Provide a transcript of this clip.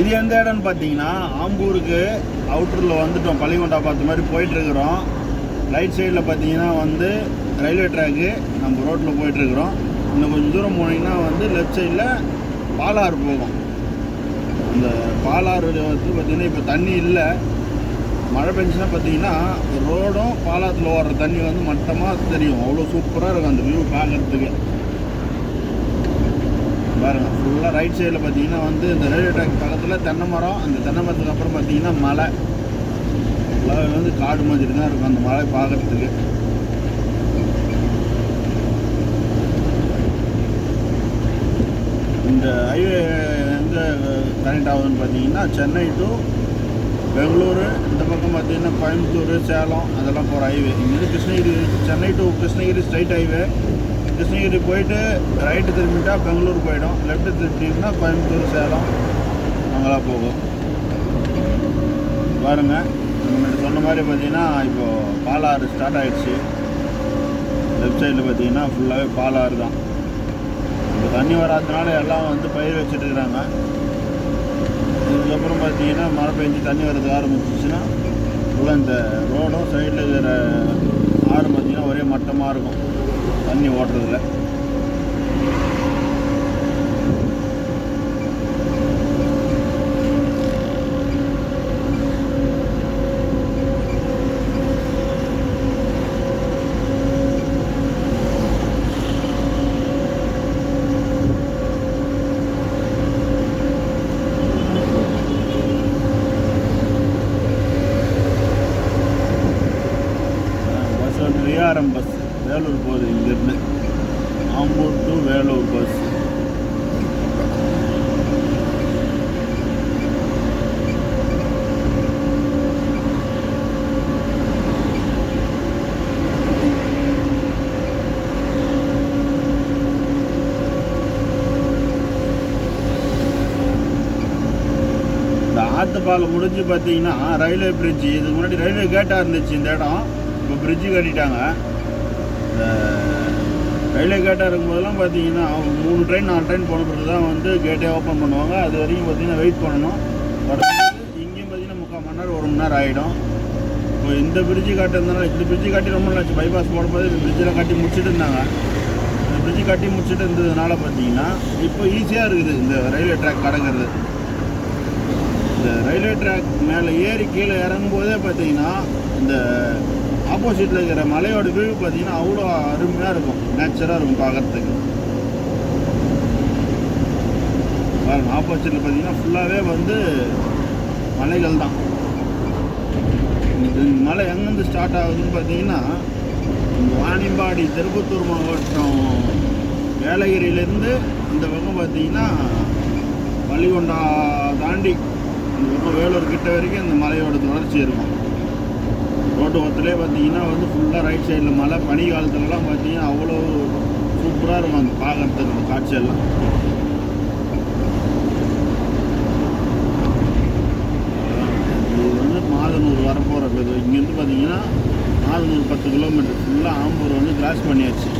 இது எந்த இடம்னு பார்த்தீங்கன்னா ஆம்பூருக்கு அவுட்டரில் வந்துட்டோம். பள்ளிகொண்டா பார்த்த மாதிரி போயிட்டுருக்குறோம். ரைட் சைடில் பார்த்தீங்கன்னா வந்து ரயில்வே ட்ராக்கு நம்ம ரோட்டில் போயிட்டுருக்குறோம். இன்னும் கொஞ்சம் தூரம் போனீங்கன்னா வந்து லெஃப்ட் சைடில் பாலாறு போகும். அந்த பாலாறு வந்து பார்த்திங்கன்னா இப்போ தண்ணி இல்லை. மழை பெஞ்சுன்னா பார்த்தீங்கன்னா ரோடும் பாலாத்தில் ஓடுற தண்ணி வந்து மட்டமாக தெரியும். அவ்வளோ சூப்பராக இருக்கும் அந்த வியூ பார்க்குறதுக்கு. பாருங்க ஃபுல்லாக ரைட் சைடில் பார்த்தீங்கன்னா வந்து இந்த ரயில்வே ட்ராக் பக்கத்தில் தென்னை மரம் அந்த தென்னை மரத்துக்கு அப்புறம் பார்த்தீங்கன்னா மலை. ஃபுல்லாக வந்து காடு மாதிரி தான் இருக்கும் அந்த மலை பார்க்கறதுக்கு இந்த ஹைவே எங்கே கனெக்ட் ஆகுதுன்னு பார்த்தீங்கன்னா சென்னை டு பெங்களூரு இந்த பக்கம் பார்த்தீங்கன்னா கோயம்புத்தூர் சேலம் அதெல்லாம் போகிற ஹைவே இங்கேருந்து Krishnagiri Chennai to Krishnagiri straight highway Krishnagiri போயிட்டு ரைட்டு திரும்பிட்டா பெங்களூர் போயிடும். லெஃப்ட்டு திரும்பிட்டீங்கன்னா கோயம்புத்தூர் சேலம் அங்கெல்லாம் போகும். பாருங்கள் முன்னாடி சொன்ன மாதிரி பார்த்தீங்கன்னா இப்போது பாலாறு ஸ்டார்ட் ஆகிடுச்சு லெஃப்ட் சைடில் பார்த்தீங்கன்னா ஃபுல்லாகவே பாலாறு தான். இப்போ தண்ணி வராதனால எல்லாம் வந்து பயிர் வச்சுட்டுருக்குறாங்க இதுக்கப்புறம் பார்த்தீங்கன்னா மழை பெஞ்சு தண்ணி வரது ஆரம்பிச்சிச்சுன்னா ஃபுல்லாக இந்த ரோடும் சைடில் இருக்கிற ஆறு பார்த்தீங்கன்னா ஒரே மட்டமாக இருக்கும். தண்ணி ஓட்டுறதுல பஸ் வந்து பஸ் வேலூர் போகுது இங்கேருந்து. ஆம்பூர் டு வேலூர் பஸ் இந்த ஆத்துப்பாலம் முடிஞ்சு பார்த்தீங்கன்னா ரயில்வே பிரிட்ஜ் இதுக்கு முன்னாடி ரயில்வே கேட்டாக இருந்துச்சு இந்த இடம். இப்போ பிரிட்ஜு கட்டிட்டாங்க. ரயில்வே கேட்டாக இருக்கும்போதெல்லாம் பார்த்தீங்கன்னா அவங்க மூணு ட்ரெயின் நாலு ட்ரெயின் போன பிறகு தான் வந்து கேட்டே ஓப்பன் பண்ணுவாங்க. அது வரைக்கும் பார்த்தீங்கன்னா வெயிட் பண்ணணும். வரும்போது இங்கேயும் பார்த்தீங்கன்னா முக்கால் மணி நேரம் ஒரு மணி நேரம் ஆகிடும் இப்போ இந்த பிரிட்ஜு காட்டுறதுனால இந்த பிரிட்ஜு காட்டி ரொம்ப நாள் ஆச்சு. பைபாஸ் போடும்போது இந்த பிரிட்ஜெலாம் கட்டி முடிச்சுட்டு இருந்தாங்க. இந்த பிரிட்ஜு காட்டி முடிச்சுட்டு இருந்ததுனால பார்த்தீங்கன்னா இப்போ ஈஸியாக இருக்குது இந்த ரயில்வே ட்ராக் கடக்கிறது. இந்த ரயில்வே ட்ராக் மேலே ஏறி கீழே இறங்கும்போதே பார்த்தீங்கன்னா இந்த ஆப்போசிட்டில் இருக்கிற மலையோட வியூ பார்த்தீங்கன்னா அவ்வளோ அருமையாக இருக்கும். நேச்சராக இருக்கும் பார்க்கறதுக்கு. பாருங்க ஆப்போசிட்டில் பார்த்தீங்கன்னா ஃபுல்லாகவே வந்து மலைகள் தான். இந்த மலை எங்கேருந்து ஸ்டார்ட் ஆகுதுன்னு பார்த்தீங்கன்னா வாணிம்பாடி திருப்பத்தூர் மாவட்டம் வேளகிரியிலேருந்து இந்த பக்கம் பார்த்தீங்கன்னா பள்ளிகொண்டா தாண்டி இந்த பக்கம் வேலூர் கிட்ட வரைக்கும் இந்த மலையோட தொடர்ச்சி இருக்கும். ரோட்டோரத்துலேயே பார்த்தீங்கன்னா வந்து ஃபுல்லாக ரைட் சைடில் மழை பனி காலத்துலலாம் பார்த்தீங்கன்னா அவ்வளோ சூப்பராக இருக்கும் அங்கே பார்க்குறதுக்கு அந்த காட்சியெல்லாம். இது வந்து மாதனூர் வரப்போகிற இங்கேருந்து பார்த்தீங்கன்னா மாதனூர் பத்து கிலோமீட்டர் ஃபுல்லாக ஆம்பூர் வந்து கிராஸ் பண்ணியாச்சு.